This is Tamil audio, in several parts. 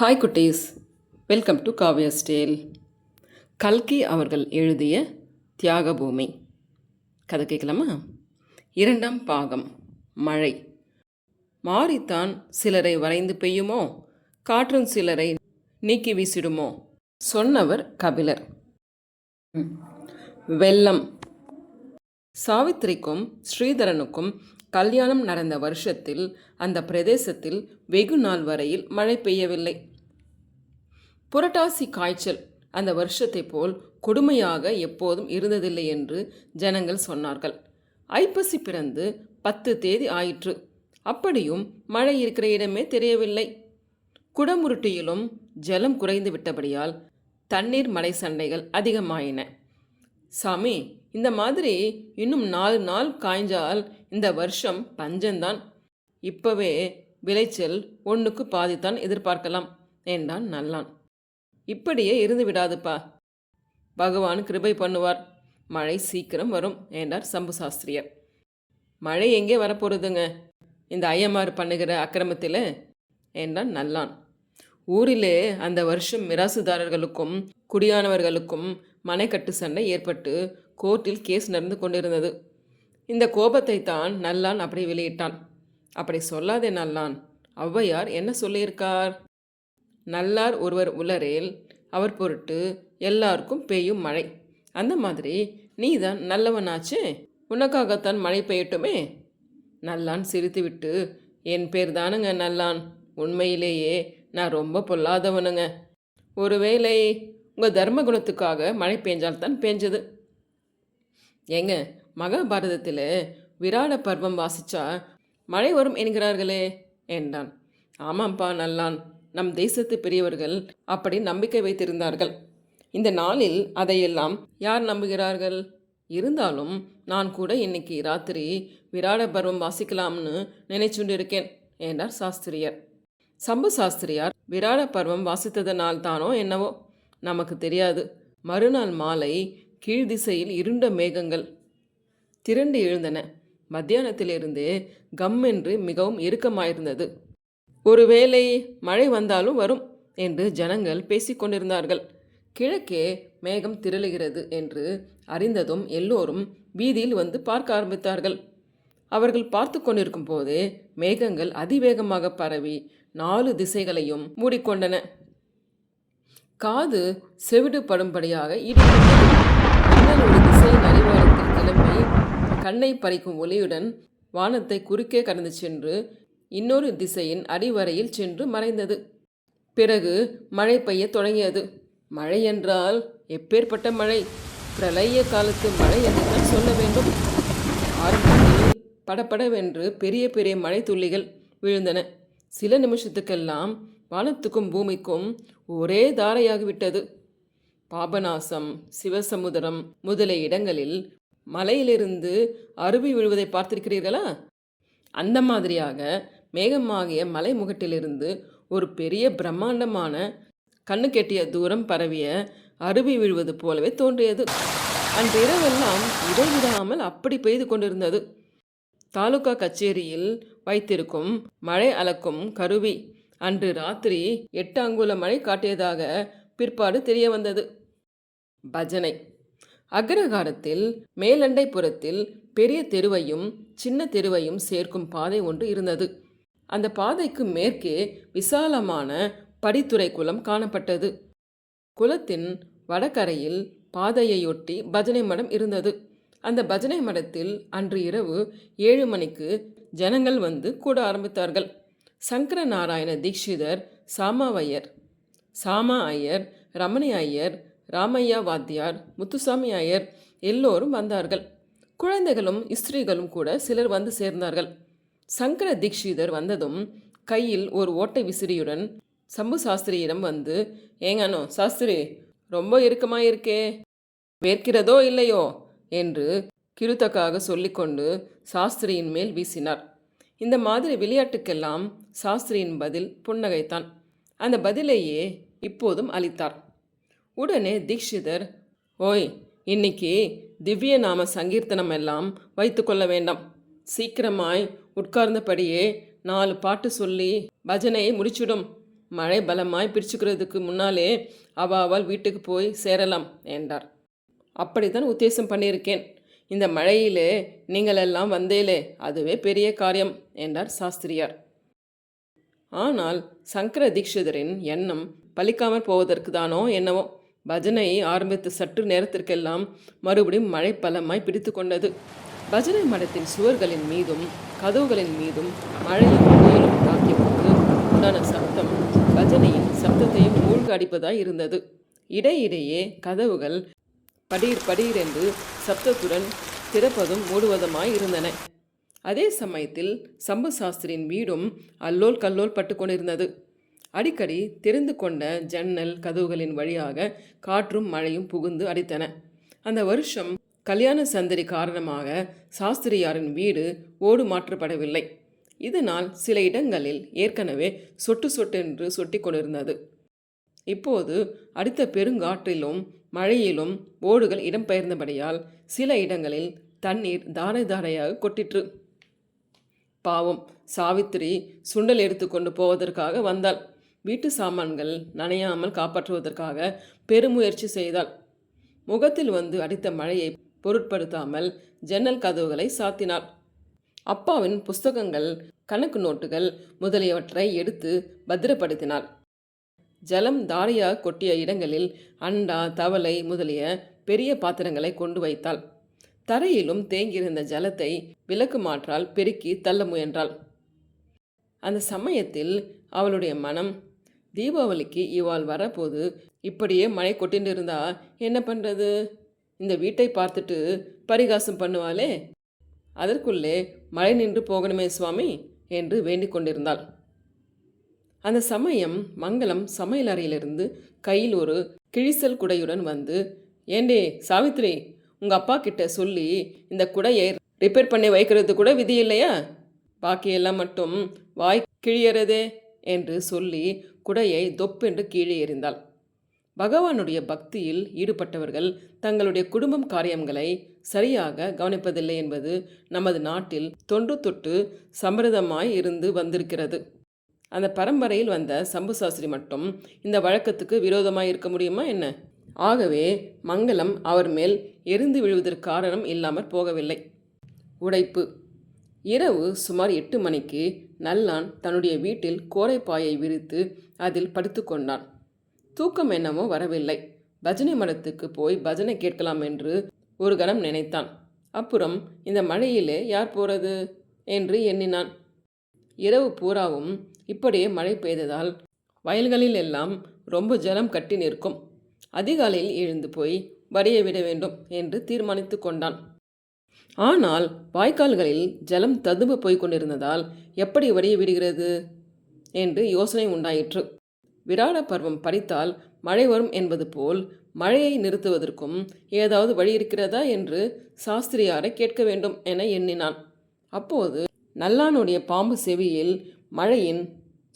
ஹாய் குட்டீஸ். வெல்கம் டு காவியா ஸ்டேல் கல்கி அவர்கள் எழுதிய தியாகபூமி. கதை கேட்கலாமா? இரண்டாம் பாகம் மழை. மாறித்தான் சிலரை வரைந்து பெய்யுமோ? காற்றும் சிலரை நீக்கி வீசிடுமோ? சொன்னவர் கபிலர். வெள்ளம். சாவித்திரிக்கும் ஸ்ரீதரனுக்கும் கல்யாணம் நடந்த வருஷத்தில் அந்த பிரதேசத்தில் வெகு நாள் வரையில் மழை பெய்யவில்லை. புரட்டாசி காய்ச்சல் அந்த வருஷத்தை போல் கொடுமையாக எப்போதும் இருந்ததில்லை என்று ஜனங்கள் சொன்னார்கள். ஐப்பசி பிறந்து பத்து தேதி ஆயிற்று. அப்படியும் மழை இருக்கிற இடமே தெரியவில்லை. குடமுருட்டியிலும் ஜலம் குறைந்து விட்டபடியால் தண்ணீர் மலை சண்டைகள் அதிகமாயின. சாமி இந்த மாதிரி இன்னும் நாலு நாள் காய்ஞ்சால் இந்த வருஷம் பஞ்சம்தான். இப்பவே விளைச்சல் ஒன்றுக்கு பாதித்தான் எதிர்பார்க்கலாம் என்றான் நல்லான். இப்படியே இருந்து விடாதுப்பா. பகவான் கிருபை பண்ணுவார். மழை சீக்கிரம் வரும் என்றார் சம்பு சாஸ்திரியர். மழை எங்கே வரப்போகிறதுங்க இந்த ஐயமார் பண்ணுகிற அக்கிரமத்தில் என்றான் நல்லான். ஊரிலே அந்த வருஷம் மிராசுதாரர்களுக்கும் குடியானவர்களுக்கும் மனைக்கட்டு சண்டை ஏற்பட்டு கோர்ட்டில் கேஸ் நடந்து கொண்டிருந்தது. இந்த கோபத்தை தான் நல்லான் அப்படி வெளியிட்டான். அப்படி சொல்லாதே நல்லான் ஔவையார் என்ன சொல்லியிருக்கார்? நல்லார் ஒருவர் உலரேல் அவர் பொருட்டு எல்லாருக்கும் பெய்யும் மழை. அந்த மாதிரி நீ தான் நல்லவனாச்சே? உனக்காகத்தான் மழை பெய்யட்டுமே? நல்லான் சிரித்துவிட்டு என் பேர் தானுங்க நல்லான். உண்மையிலேயே நான் ரொம்ப பொல்லாதவனுங்க. ஒருவேளை உங்கள் தர்ம குணத்துக்காக மழை பெஞ்சால்தான் பெஞ்சது. ஏங்க மகாபாரதத்தில் விராட பர்வம் வாசிச்சா மழை வரும் என்கிறார்களே என்றான். ஆமாம்ப்பா நல்லான். நம் தேசத்து பெரியவர்கள் அப்படி நம்பிக்கை வைத்திருந்தார்கள். இந்த நாளில் அதையெல்லாம் யார் நம்புகிறார்கள்? இருந்தாலும் நான் கூட இன்னைக்கு ராத்திரி விராட பர்வம் வாசிக்கலாம்னு நினைச்சுண்டு இருக்கேன் என்றார் சாஸ்திரியர். சம்பு சாஸ்திரியார் விராட பர்வம் வாசித்ததனால் தானோ என்னவோ? நமக்கு தெரியாது. மறுநாள் மாலை கீழ் திசையில் இருண்ட மேகங்கள் திரண்டு எழுந்தன. மத்தியானத்திலிருந்தே கம் என்று மிகவும் இறுக்கமாயிருந்தது. ஒருவேளை மழை வந்தாலும் வரும் என்று ஜனங்கள் பேசிக்கொண்டிருந்தார்கள் கிழக்கே மேகம் திரளுகிறது என்று அறிந்ததும் எல்லோரும் வீதியில் வந்து பார்க்க ஆரம்பித்தார்கள். அவர்கள் பார்த்து கொண்டிருக்கும் போதே மேகங்கள் அதிவேகமாக பரவி நாலு திசைகளையும் மூடிக்கொண்டன. காது செவிடுபடும்படியாக இடித்தது மின்னல் ஒரு திசையின் அடிவாரத்தில் கிளம்பி கண்ணை பறிக்கும் ஒளியுடன் வானத்தை குறுக்கே கடந்து சென்று இன்னொரு திசையின் அடிவரையில் சென்று மறைந்தது. பிறகு மழை பெய்ய தொடங்கியது. மழை என்றால் எப்பேற்பட்ட மழை? பிரளய காலத்து மழை என்றுதான் சொல்ல வேண்டும். ஆரம்பத்தில் படபடவென்று பெரிய பெரிய மழை துள்ளிகள் விழுந்தன. சில நிமிஷத்துக்கெல்லாம் வானத்துக்கும் பூமிக்கும் ஒரே தாரையாகிவிட்டது. பாபநாசம் சிவசமுதிரம் முதலிய இடங்களில் மலையிலிருந்து அருவி விழுவதை பார்த்திருக்கிறீர்களா? அந்த மாதிரியாக மேகமாகிய மலைமுகட்டிலிருந்து ஒரு பெரிய பிரம்மாண்டமான கண்ணு கெட்டிய தூரம் பரவிய அருவி விழுவது போலவே தோன்றியது. அன்று இரவெல்லாம் இடைவிடாமல் அப்படி பெய்து கொண்டிருந்தது. தாலுகா கச்சேரியில் வைத்திருக்கும் மழை அளக்கும் கருவி அன்று ராத்திரி எட்டு அங்குல மழை காட்டியதாக பிற்பாடு தெரிய வந்தது பஜனை அக்ரகாரத்தில் மேலண்டைபுரத்தில் பெரிய தெருவையும் சின்ன தெருவையும் சேர்க்கும் பாதை ஒன்று இருந்தது. அந்த பாதைக்கு மேற்கே விசாலமான படித்துறை குளம் காணப்பட்டது. குளத்தின் வடகரையில் பாதையையொட்டி பஜனை மடம் இருந்தது. அந்த பஜனை மடத்தில் அன்று இரவு ஏழு மணிக்கு ஜனங்கள் வந்து கூட ஆரம்பித்தார்கள். சங்கர நாராயண தீக்ஷிதர் சாமாவையர் சாமா ஐயர் ரமணி ஐயர் ராமையா வாத்தியார் முத்துசாமி ஐயர் எல்லோரும் வந்தார்கள். குழந்தைகளும் ஸ்திரீகளும் கூட சிலர் வந்து சேர்ந்தார்கள். சங்கர தீக்ஷிதர் வந்ததும் கையில் ஒரு ஓட்டை விசிறியுடன் சம்பு சாஸ்திரியிடம் வந்து ஏங்கானோ சாஸ்திரி ரொம்ப இறுக்கமா இருக்கே. வேர்க்கிறதோ இல்லையோ? என்று கிருத்தக்காக சொல்லிக்கொண்டு சாஸ்திரியின் மேல் வீசினார். இந்த மாதிரி விளையாட்டுக்கெல்லாம் சாஸ்திரியின் பதில் புன்னகைத்தான். அந்த பதிலையே இப்போதும் அளித்தார். உடனே தீக்ஷிதர் ஓய் இன்னைக்கு திவ்ய நாம சங்கீர்த்தனம் எல்லாம் வைத்துக்கொள்ள வேண்டாம். சீக்கிரமாய் உட்கார்ந்தபடியே நாலு பாட்டு சொல்லி பஜனையை முடிச்சுடும். மழை பலமாய் பிரிச்சுக்கிறதுக்கு முன்னாலே அவாவால் அவள் வீட்டுக்கு போய் சேரலாம் என்றார். அப்படித்தான் உத்தேசம் பண்ணியிருக்கேன். இந்த மழையிலே நீங்களெல்லாம் வந்தேலே அதுவே பெரிய காரியம் என்றார் சாஸ்திரியார். ஆனால் சங்கர தீக்ஷிதரின் எண்ணம் பலிக்காமற் போவதற்கு தானோ என்னவோ? பஜனை ஆரம்பித்த சற்று நேரத்திற்கெல்லாம் மறுபடியும் மழை பலமாய் பிடித்து கொண்டது பஜனை மடத்தின் சுவர்களின் மீதும் கதவுகளின் மீதும் மழையும் புயலும் தாக்கிய போது உண்டான சப்தம் பஜனையின் சப்தத்தையும் மூழ்க அடிப்பதாய் இருந்தது. இடையிடையே கதவுகள் படீர் படீர் என்று சப்தத்துடன் திறப்பதும் மூடுவதுமாய் இருந்தன. அதே சமயத்தில் சம்பு சாஸ்திரியின் வீடும் அல்லோல் கல்லோல் பட்டு கொண்டிருந்தது அடிக்கடி தெரிந்து கொண்ட ஜன்னல் கதவுகளின் வழியாக காற்றும் மழையும் புகுந்து அடித்தன. அந்த வருஷம் கல்யாண சந்தடி காரணமாக சாஸ்திரியாரின் வீடு ஓடு மாற்றப்படவில்லை. இதனால் சில இடங்களில் ஏற்கனவே சொட்டு சொட்டென்று சொட்டி கொண்டிருந்தது. இப்போது அடுத்த பெருங்காற்றிலும் மழையிலும் ஓடுகள் இடம்பெயர்ந்தபடியால் சில இடங்களில் தண்ணீர் தாரை தாரையாக கொட்டிற்று. பாவம் சாவித்திரி சுண்டல் எடுத்துக்கொண்டு போவதற்காக வந்தாள். வீட்டு சாமான்கள் நனையாமல் காப்பாற்றுவதற்காக பெருமுயற்சி செய்தாள். முகத்தில் வந்து அடித்த மழையை பொருட்படுத்தாமல் ஜன்னல் கதவுகளை சாத்தினாள். அப்பாவின் புஸ்தகங்கள் கணக்கு நோட்டுகள் முதலியவற்றை எடுத்து பத்திரப்படுத்தினாள். ஜலம் தாரையாக கொட்டிய இடங்களில் அண்டா தவளை முதலிய பெரிய பாத்திரங்களை கொண்டு வைத்தாள். தரையிலும் தேங்கியிருந்த ஜலத்தை விளக்கு மாற்றால் பெருக்கி தள்ள முயன்றாள். அந்த சமயத்தில் அவளுடைய மனம் தீபாவளிக்கு இவாள் வரப்போது இப்படியே மழை கொட்டின்னு இருந்தா என்ன பண்ணுறது இந்த வீட்டை பார்த்துட்டு பரிகாசம் பண்ணுவாளே? அதற்குள்ளே மழை நின்று போகணுமே சுவாமி என்று வேண்டிக் கொண்டிருந்தாள். அந்த சமயம் மங்களம் சமையல் அறையிலிருந்து கையில் ஒரு கிழிசல் குடையுடன் வந்து ஏண்டே சாவித்ரி உங்கள் அப்பா கிட்ட சொல்லி இந்த குடையை ரிப்பேர் பண்ணி வைக்கிறது கூட விதி இல்லையா? பாக்கியெல்லாம் மட்டும் வாய் கிழியறதே. என்று சொல்லி குடையை தொப்பென்று கீழே எறிந்தாள். பகவானுடைய பக்தியில் ஈடுபட்டவர்கள் தங்களுடைய குடும்பம் காரியங்களை சரியாக கவனிப்பதில்லை என்பது நமது நாட்டில் தொன்று தொட்டு சம்பிரதமாய் இருந்து வந்திருக்கிறது. அந்த பரம்பரையில் வந்த சம்பு சாஸ்திரி மட்டும் இந்த வழக்கத்துக்கு விரோதமாக இருக்க முடியுமா என்ன? ஆகவே மங்களம் அவர் மேல் எரிந்து விழுவதற்கு காரணம் இல்லாமற் போகவில்லை. உடைப்பு. இரவு சுமார் எட்டு மணிக்கு நல்லான் தன்னுடைய வீட்டில் கோரைப்பாயை விரித்து அதில் படுத்துக்கொண்டான் தூக்கம் என்னமோ வரவில்லை. பஜனை மடத்துக்கு போய் பஜனை கேட்கலாம் என்று ஒரு கணம் நினைத்தான். அப்புறம் இந்த மழையிலே யார் போறது? என்று எண்ணினான். இரவு பூராவும் இப்படியே மழை பெய்ததால் வயல்களில் எல்லாம் ரொம்ப ஜலம் கட்டி நிற்கும். அதிகாலையில் எழுந்து போய் வடிய விட வேண்டும் என்று தீர்மானித்து கொண்டான். ஆனால் வாய்க்கால்களில் ஜலம் ததும்ப போய்க் கொண்டிருந்ததால் எப்படி வடிய விடுகிறது? என்று யோசனை உண்டாயிற்று. விராட பருவம் படித்தால் மழை வரும் என்பது போல் மழையை நிறுத்துவதற்கும் ஏதாவது வழி இருக்கிறதா என்று சாஸ்திரியாரை கேட்க வேண்டும் என எண்ணினான். அப்போது நல்லானுடைய பாம்பு செவியில் மழையின்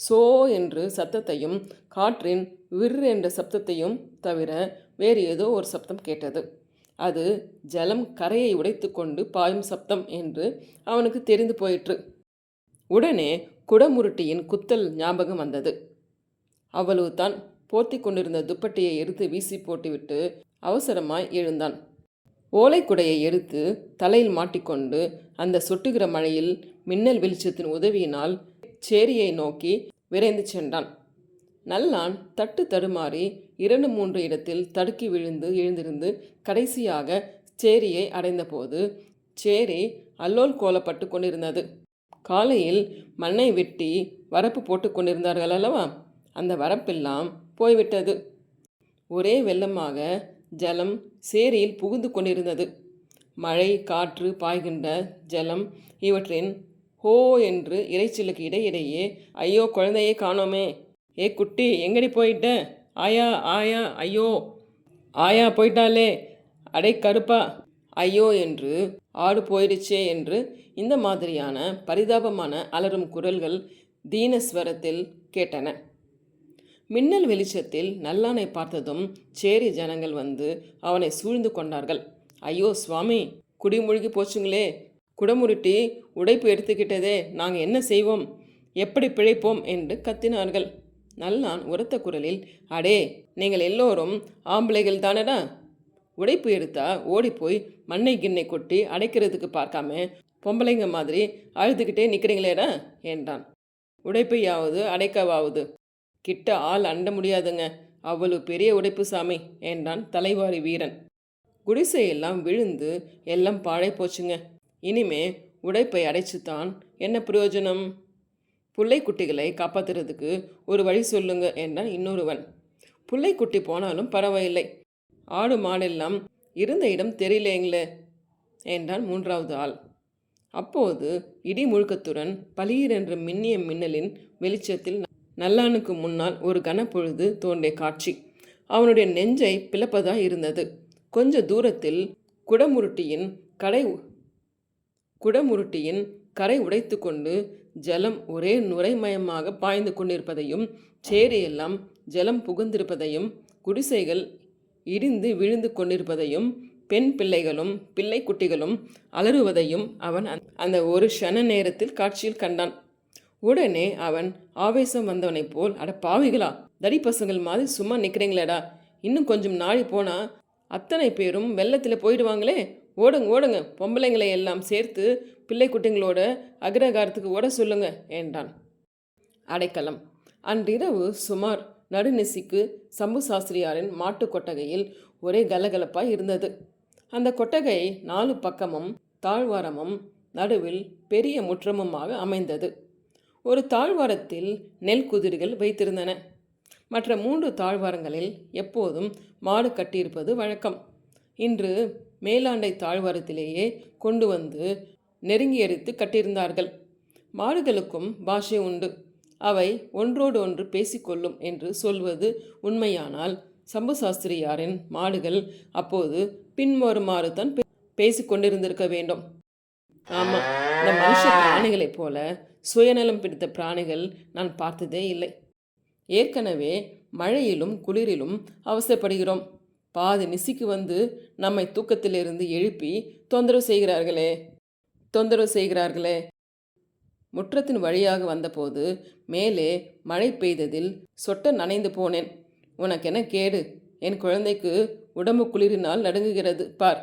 சோ என்று சத்தத்தையும் காற்றின் விர் என்ற சப்தத்தையும் தவிர வேறு ஏதோ ஒரு சப்தம் கேட்டது. அது ஜலம் கரையை உடைத்து கொண்டு பாயும் சப்தம் என்று அவனுக்கு தெரிந்து போயிற்று. உடனே குடமுருட்டியின் குத்தல் ஞாபகம் வந்தது. அவ்வளவுதான் போர்த்தி கொண்டிருந்த துப்பட்டியை எடுத்து வீசி போட்டுவிட்டு அவசரமாய் எழுந்தான். ஓலைக்குடையை எடுத்து தலையில் மாட்டிக்கொண்டு அந்த சொட்டுகிற மழையில் மின்னல் வெளிச்சத்தின் உதவியினால் சேரியை நோக்கி விரைந்து சென்றான். நல்லான் தட்டு தடுமாறி இரண்டு மூன்று இடத்தில் தடுக்கி விழுந்து எழுந்திருந்து கடைசியாக சேரியை அடைந்தபோது சேரி அல்லோல் கோலப்பட்டு கொண்டிருந்தது. காலையில் மண்ணை வெட்டி வரப்பு போட்டு கொண்டிருந்தார்கள் அல்லவா? அந்த வரப்பெல்லாம் போய்விட்டது. ஒரே வெள்ளமாக ஜலம் சேரியில் புகுந்து கொண்டிருந்தது. மழை காற்று பாய்கின்ற ஜலம் இவற்றின் ஹோ என்று இறைச்சலுக்கு இடையிடையே ஐயோ குழந்தையே காணோமே. ஏ குட்டி எங்கடி போயிட்ட? ஆயா ஆயா ஐயோ. ஆயா போயிட்டாலே அடை கருப்பா. ஐயோ என்று ஆடு போயிடுச்சே என்று இந்த மாதிரியான பரிதாபமான அலறும் குரல்கள் தீனஸ்வரத்தில் கேட்டன. மின்னல் வெளிச்சத்தில் நல்லானை பார்த்ததும் சேரி ஜனங்கள் வந்து அவனை சூழ்ந்து கொண்டார்கள். ஐயோ சுவாமி குடிமூழ்கி போச்சுங்களே. குடமுருட்டி உடைப்பு எடுத்துக்கிட்டதே. நாங்கள் என்ன செய்வோம்? எப்படி பிழைப்போம்? என்று கத்தினார்கள். நல்லான் உரத்த குரலில் அடே நீங்கள் எல்லோரும் ஆம்பளைகள் தானடா? உடைப்பு எடுத்தா ஓடிப்போய் மண்ணை கிண்ணை கொட்டி அடைக்கிறதுக்கு பார்க்காம பொம்பளைங்க மாதிரி அழுதுகிட்டே நிற்கிறீங்களேடா என்றான். உடைப்பையாவது அடைக்கவாவது. கிட்ட ஆள் அண்ட முடியாதுங்க. அவ்வளவு பெரிய உடைப்பு சாமி என்றான் தலைவாரி வீரன். குடிசையெல்லாம் விழுந்து எல்லாம் பாழை போச்சுங்க. இனிமே உடைப்பை அடைச்சுத்தான் என்ன பிரயோஜனம்? புள்ளைக்குட்டிகளை காப்பாத்துறதுக்கு ஒரு வழி சொல்லுங்க என்றான் இன்னொருவன். புள்ளைக்குட்டி போனாலும் பரவாயில்லை. ஆடு மாடெல்லாம் இருந்த இடம் தெரியலேங்களே என்றான் மூன்றாவது ஆள். அப்போது இடி முழுக்கத்துடன் பளீர் என்ற மின்னிய மின்னலின் வெளிச்சத்தில் நல்லானுக்கு முன்னால் ஒரு கனப்பொழுது தோன்றிய காட்சி. அவனுடைய நெஞ்சை பிளப்பதாக இருந்தது. கொஞ்ச தூரத்தில் குடமுருட்டியின் கடை குடமுருட்டியின் கரை உடைத்து கொண்டு ஜலம் ஒரே நுரைமயமாக பாய்ந்து கொண்டிருப்பதையும் சேரியெல்லாம் ஜலம் புகுந்திருப்பதையும் குடிசைகள் இடிந்து விழுந்து கொண்டிருப்பதையும் பெண் பிள்ளைகளும் பிள்ளை குட்டிகளும் அலறுவதையும் அவன் அந்த- அந்த ஒரு க்ஷண நேரத்தில் காட்சியில் கண்டான். உடனே அவன் ஆவேசம் வந்தவனைப் போல் அட பாவிகளா தடி பசங்கள் மாதிரி சும்மா நிற்கிறீங்களேடா இன்னும் கொஞ்சம் நாளி போனா அத்தனை பேரும் வெள்ளத்தில் போயிடுவாங்களே ஓடுங்க ஓடுங்க. பொம்பளைங்களை எல்லாம் சேர்த்து பிள்ளை குட்டிங்களோட அக்ரகாரத்துக்கு ஓட சொல்லுங்க என்றான். அடைக்கலம். அன்றிரவு சுமார் நடுநிசிக்கு சம்பு சாஸ்திரியாரின் மாட்டு கொட்டகையில் ஒரே கலகலப்பாய் இருந்தது. அந்த கொட்டகை நாலு பக்கமும் தாழ்வாரமும் நடுவில் பெரிய முற்றமுமாக அமைந்தது. ஒரு தாழ்வாரத்தில் நெல் குதிர்கள் வைத்திருந்தன. மற்ற மூன்று தாழ்வாரங்களில் எப்போதும் மாடு கட்டியிருப்பது வழக்கம். இன்று மேலாண்டை தாழ்வாரத்திலேயே கொண்டு வந்து நெருங்கி எரித்து கட்டியிருந்தார்கள். மாடுகளுக்கும் பாஷை உண்டு. அவை ஒன்றோடு ஒன்று பேசிக்கொள்ளும் என்று சொல்வது உண்மையானால் சம்பு சாஸ்திரியாரின் மாடுகள் அப்போது பின்வருமாறு தான் பேசிக்கொண்டிருந்திருக்க வேண்டும். ஆமாம் இந்த மனுஷ பிராணிகளைப் போல சுயநலம் பிடித்த பிராணிகள் நான் பார்த்ததே இல்லை. ஏற்கனவே மழையிலும் குளிரிலும் அவசரப்படுகிறோம். பாதி நிசிக்கு வந்து நம்மை தூக்கத்திலிருந்து எழுப்பி தொந்தரவு செய்கிறார்களே தொந்தரவு செய்கிறார்களே. முற்றத்தின் வழியாக வந்தபோது மேலே மழை பெய்ததில் சொட்ட நனைந்து போனேன். உனக்கென கேடு? என் குழந்தைக்கு உடம்பு குளிரினால் நடுங்குகிறது பார்.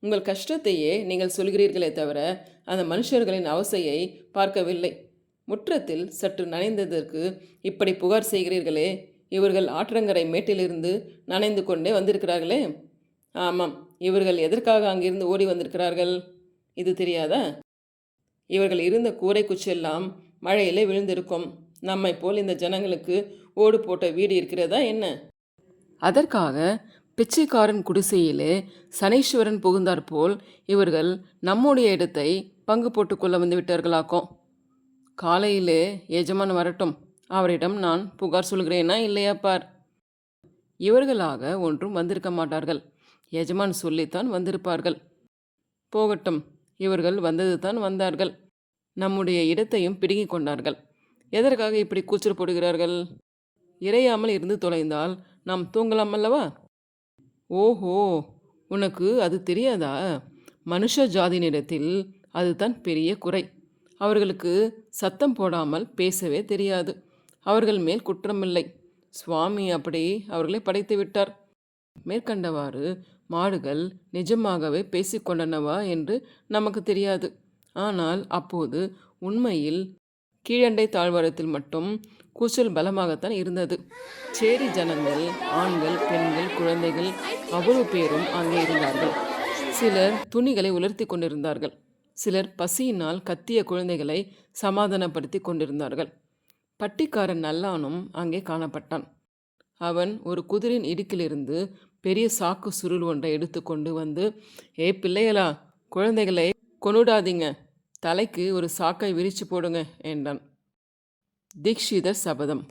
உங்கள் கஷ்டத்தையே நீங்கள் சொல்கிறீர்களே தவிர அந்த மனுஷர்களின் அவசையை பார்க்கவில்லை. முற்றத்தில் சற்று நனைந்ததற்கு இப்படி புகார் செய்கிறீர்களே இவர்கள் ஆற்றங்கரை மேட்டிலிருந்து நனைந்து கொண்டே வந்திருக்கிறார்களே. ஆமாம் இவர்கள் எதற்காக அங்கிருந்து ஓடி வந்திருக்கிறார்கள்? இது தெரியாதா? இவர்கள் இருந்த கூரை குச்செல்லாம் மழையிலே விழுந்திருக்கும். நம்மை போல் இந்த ஜனங்களுக்கு ஓடு போட்ட வீடு இருக்கிறதா என்ன? அதற்காக பிச்சைக்காரன் குடிசையிலே சனீஸ்வரன் புகுந்தாற் போல் இவர்கள் நம்முடைய இடத்தை பங்கு போட்டுக்கொள்ள வந்து விட்டார்களாக்கும். காலையிலே எஜமான் வரட்டும். அவரிடம் நான் புகார் சொல்கிறேனா இல்லையா பார்? இவர்களாக ஒன்றும் வந்திருக்க மாட்டார்கள். எஜமான் சொல்லித்தான் வந்திருப்பார்கள். போகட்டும் இவர்கள் வந்தது தான் வந்தார்கள். நம்முடைய இடத்தையும் பிடுங்கிக் கொண்டார்கள். எதற்காக இப்படி கூச்சல் போடுகிறார்கள்? இறையாமல் இருந்து தொலைந்தால் நாம் தூங்கலாம் அல்லவா? ஓஹோ உனக்கு அது தெரியாதா? மனுஷ ஜாதியினிடத்தில் அதுதான் பெரிய குறை. அவர்களுக்கு சத்தம் போடாமல் பேசவே தெரியாது. அவர்கள் மேல் குற்றமில்லை. சுவாமி அப்படி அவர்களை படைத்து விட்டார். மேற்கண்டவாறு மாடுகள் நிஜமாகவே பேசிக்கொண்டனவா என்று நமக்கு தெரியாது. ஆனால் அப்போது உண்மையில் கீழண்டை தாழ்வாரத்தில் மட்டும் கூச்சல் பலமாகத்தான் இருந்தது. சேரி ஜனங்கள் ஆண்கள் பெண்கள் குழந்தைகள் அவ்வளவு பேரும் அங்கே இருந்தார்கள். சிலர் துணிகளை உலர்த்தி கொண்டிருந்தார்கள். சிலர் பசியினால் கத்திய குழந்தைகளை சமாதானப்படுத்தி கொண்டிருந்தார்கள். பட்டிக்காரன் நல்லானும் அங்கே காணப்பட்டான். அவன் ஒரு குதிரின் இடுக்கிலிருந்து பெரிய சாக்கு சுருள் ஒன்றை எடுத்து கொண்டு வந்து ஏ பிள்ளைகளா குழந்தைகளை கொண்டுடாதீங்க தலைக்கு ஒரு சாக்கை விரிச்சு போடுங்க என்றான். தீக்ஷிதர் சபதம்.